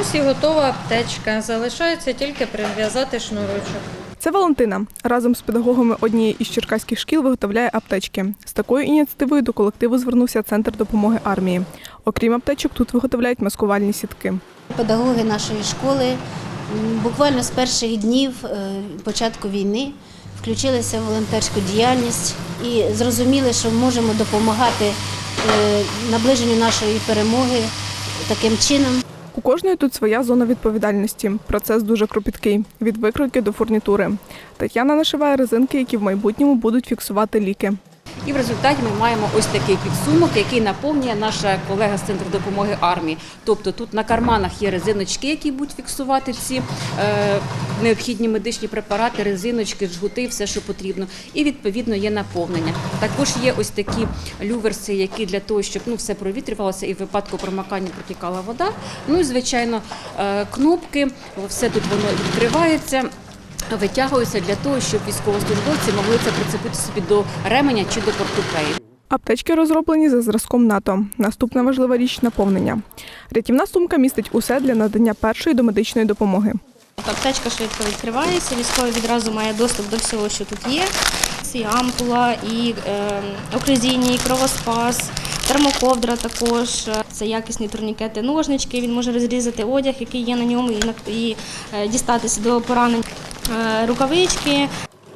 Ось і готова аптечка. Залишається тільки прив'язати шнурочок. Це Валентина. Разом з педагогами однієї із черкаських шкіл виготовляє аптечки. З такою ініціативою до колективу звернувся Центр допомоги армії. Окрім аптечок, тут виготовляють маскувальні сітки. Педагоги нашої школи буквально з перших днів е, початку війни включилися в волонтерську діяльність і зрозуміли, що можемо допомагати е, наближенню нашої перемоги таким чином. У кожної тут своя зона відповідальності. Процес дуже кропіткий від викройки до фурнітури. Тетяна нашиває резинки, які в майбутньому будуть фіксувати ліки. І в результаті ми маємо ось такий підсумок, який наповнює наша колега з центру допомоги армії. Тобто тут на карманах є резиночки, які будуть фіксувати ці е, необхідні медичні препарати, резиночки, жгути, все, що потрібно. І відповідно є наповнення. Також є ось такі люверси, які для того, щоб ну все провітрювалося і в випадку промикання протікала вода. Ну і звичайно, е, кнопки, все тут воно відкривається. Витягуються для того, щоб військовослужбовці могли це прицепити собі до ременя чи до портупеї. Аптечки розроблені за зразком НАТО. Наступна важлива річ наповнення. Рятівна сумка містить усе для надання першої домедичної допомоги. Аптечка швидко відкривається, військовий відразу має доступ до всього, що тут є. Це і ампула, і е, окрузійні, і кровоспас, термоковдра також. Це якісні турнікети, ножнички. Він може розрізати одяг, який є на ньому, і, на- і е, дістатися до поранень. Е, рукавички,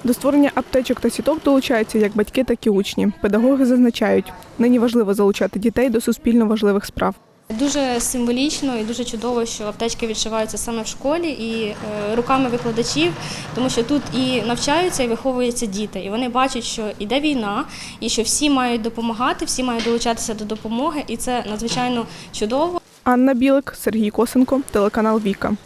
До створення аптечок та сіток долучаються як батьки, так і учні. Педагоги зазначають, нині важливо залучати дітей до суспільно важливих справ. Дуже символічно і дуже чудово, що аптечки відшиваються саме в школі і е, руками викладачів, тому що тут і навчаються, і виховуються діти. І вони бачать, що йде війна, і що всі мають допомагати, всі мають долучатися до допомоги, і це надзвичайно чудово. Анна Білик, Сергій Косенко, телеканал Віка.